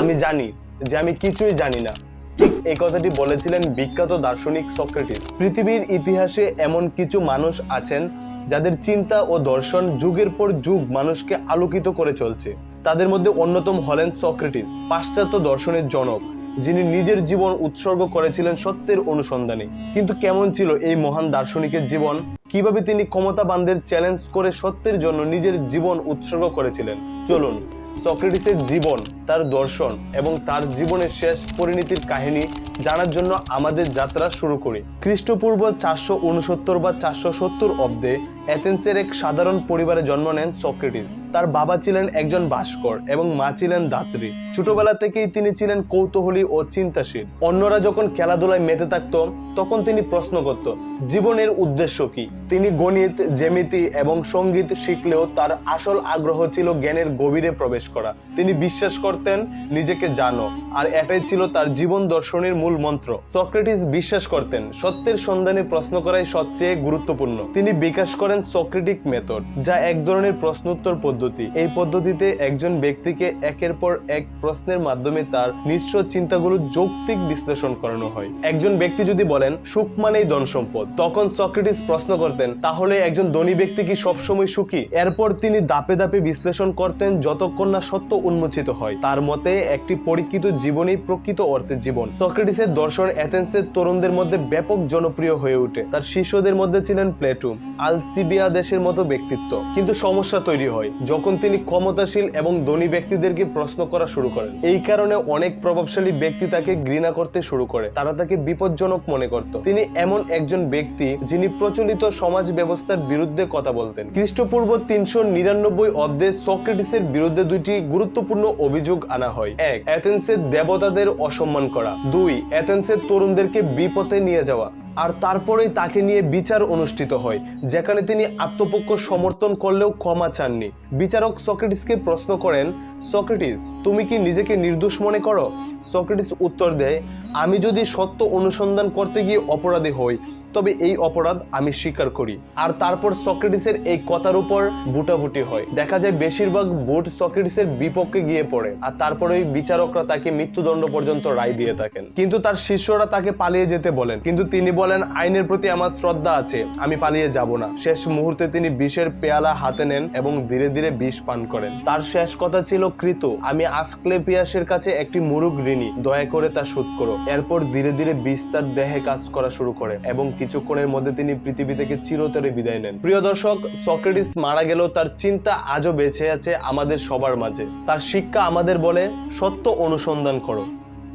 আমি জানি যে আমি কিছুই জানি না। ঠিক এই কথাটি বলেছিলেন বিখ্যাত দার্শনিক সক্রেটিস। পৃথিবীর ইতিহাসে এমন কিছু মানুষ আছেন যাদের চিন্তা ও দর্শন যুগের পর যুগ মানুষকে আলোকিত করে চলছে। তাদের মধ্যে অন্যতম হলেন সক্রেটিস, পাশ্চাত্য দর্শনের জনক, যিনি নিজের জীবন উৎসর্গ করেছিলেন সত্যের অনুসন্ধানে। কিন্তু কেমন ছিল এই মহান দার্শনিকের জীবন? কীভাবে তিনি ক্ষমতাবানদের চ্যালেঞ্জ করে সত্যের জন্য নিজের জীবন উৎসর্গ করেছিলেন? চলুন সক্রেটিসের জীবন, তার দর্শন এবং তার জীবনের শেষ পরিণতির কাহিনী জানার জন্য আমাদের যাত্রা শুরু করি। খ্রিস্টপূর্ব চারশো উনসত্তর বা চারশো সত্তর অব্দে এথেন্সের এক সাধারণ পরিবারে জন্ম নেন সক্রেটিস। তার বাবা ছিলেন একজন ভাস্কর এবং মা ছিলেন দাত্রী। ছোটবেলা থেকেই তিনি ছিলেন কৌতূহলী ও চিন্তাশীল। অন্যরা যখন খেলাধুলায় মেতে থাকত, তখন তিনি প্রশ্ন করত, জীবনের উদ্দেশ্য কি? তিনি গণিত, জ্যামিতি এবং সংগীত শিখলেও তার আসল আগ্রহ ছিল জ্ঞানের গভীরে প্রবেশ করা। তিনি বিশ্বাস করতেন, নিজেকে জানো। আর এটাই ছিল তার জীবন দর্শনের মূল মন্ত্র। সক্রেটিস বিশ্বাস করতেন, সত্যের সন্ধানে প্রশ্ন করাই সবচেয়ে গুরুত্বপূর্ণ। তিনি বিকাশ করেন সক্রেটিক মেথড, যা এক ধরনের প্রশ্নোত্তর পদ্ধতি এই পদ্ধতিতে একজন ব্যক্তিকে একের পর এক প্রশ্নের মাধ্যমে তার নিঃস্ব চিন্তাগুলো যৌক্তিক বিশ্লেষণ করানো হয়। একজন ব্যক্তি যদি বলেন, সুখ মানেই ধন সম্পদ। তখন সক্রেটিস প্রশ্ন করতেন, তাহলে একজন ধনী ব্যক্তি কি সবসময় সুখী? এরপর তিনি দাপে দাপে বিশ্লেষণ করতেন যতক্ষণ না সত্য উন্মোচিত হয়। তার মতে, একটি পরীক্ষিত জীবনই প্রকৃত অর্থে জীবন। সক্রেটিসের দর্শন এথেন্সের তরুণদের মধ্যে ব্যাপক জনপ্রিয় হয়ে ওঠে। তার শিষ্যদের মধ্যে ছিলেন প্লেটু, আলসিবিয়া দেশের মতো ব্যক্তিত্ব। কিন্তু সমস্যা তৈরি হয়। যখন তিনি ক্ষমতাশীল এবং ধনী ব্যক্তিদেরকে প্রশ্ন করা শুরু করেন, এই কারণে অনেক প্রভাবশালী ব্যক্তি তাকে ঘৃণা করতে শুরু করে। তারা তাকে বিপজ্জনক মনে করত। তিনি এমন একজন ব্যক্তি যিনি প্রচলিত সমাজ ব্যবস্থার বিরুদ্ধে কথা বলতেন। খ্রিস্টপূর্ব তিনশো নিরানব্বই অব্দে সক্রেটিসের বিরুদ্ধে দুইটি গুরুত্বপূর্ণ অভিযোগ আনা হয়। এক, অ্যাথেন্সের দেবতাদের অসম্মান করা। দুই, অ্যাথেন্সের তরুণদেরকে বিপথে নিয়ে যাওয়া। আর তারপরেই তাকে নিয়ে বিচার অনুষ্ঠিত হয়, যেখানে তিনি আত্মপক্ষ সমর্থন করলেও ক্ষমা চাননি। বিচারক সক্রেটিসকে প্রশ্ন করেন, সক্রেটিস, তুমি কি নিজেকে নির্দোষ মনে করো? সক্রেটিস উত্তর দেয়, আমি যদি সত্য অনুসন্ধান করতে গিয়ে অপরাধী হই তবে এই অপরাধ আমি স্বীকার করি। আর তারপর সক্রেটিসের এই কথার উপর বুটাবুটি হয়। দেখা যায় বেশিরভাগ ভোট সক্রেটিসের বিপক্ষে গিয়ে পড়ে। আর তারপরে বিচারকরা তাকে মৃত্যুদণ্ড পর্যন্ত রায় দিয়ে থাকেন। কিন্তু তার শিষ্যরা তাকে পালিয়ে যেতে বলেন। কিন্তু তিনি বলেন, আইনের প্রতি আমার শ্রদ্ধা আছে। আমি পালিয়ে যাব না। শেষ মুহূর্তে তিনি বিষের পেয়ালা হাতে নেন এবং ধীরে ধীরে বিষ পান করেন। তার শেষ কথা ছিল, কৃত, আমি আসক্লেপিয়াসের কাছে একটি মুরুগ ঋণী। দয়া করে তা শোধ করো। এরপর ধীরে ধীরে বিষ তার দেহে কাজ করা শুরু করে এবং কিছুক্ষণের মধ্যে তিনি পৃথিবী থেকে চিরতরে বিদায় নেন। প্রিয় দর্শক, সক্রেটিস মারা গেলেও তার চিন্তা আজও বেঁচে আছে আমাদের সবার মাঝে। তার শিক্ষা আমাদের বলে, সত্য অনুসন্ধান করো,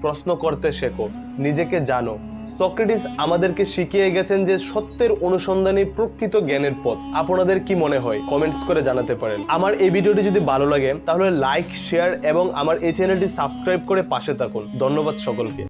প্রশ্ন করতে শেখো, নিজেকে জানো। সক্রেটিস আমাদেরকে শিখিয়ে গেছেন যে সত্যের অনুসন্ধানে প্রকৃত জ্ঞানের পথ। আপনাদের কি মনে হয়? কমেন্টস করে জানাতে পারেন। আমার এই ভিডিওটি যদি ভালো লাগে, তাহলে লাইক, শেয়ার এবং আমার এই চ্যানেলটি সাবস্ক্রাইব করে পাশে থাকুন। ধন্যবাদ সকলকে।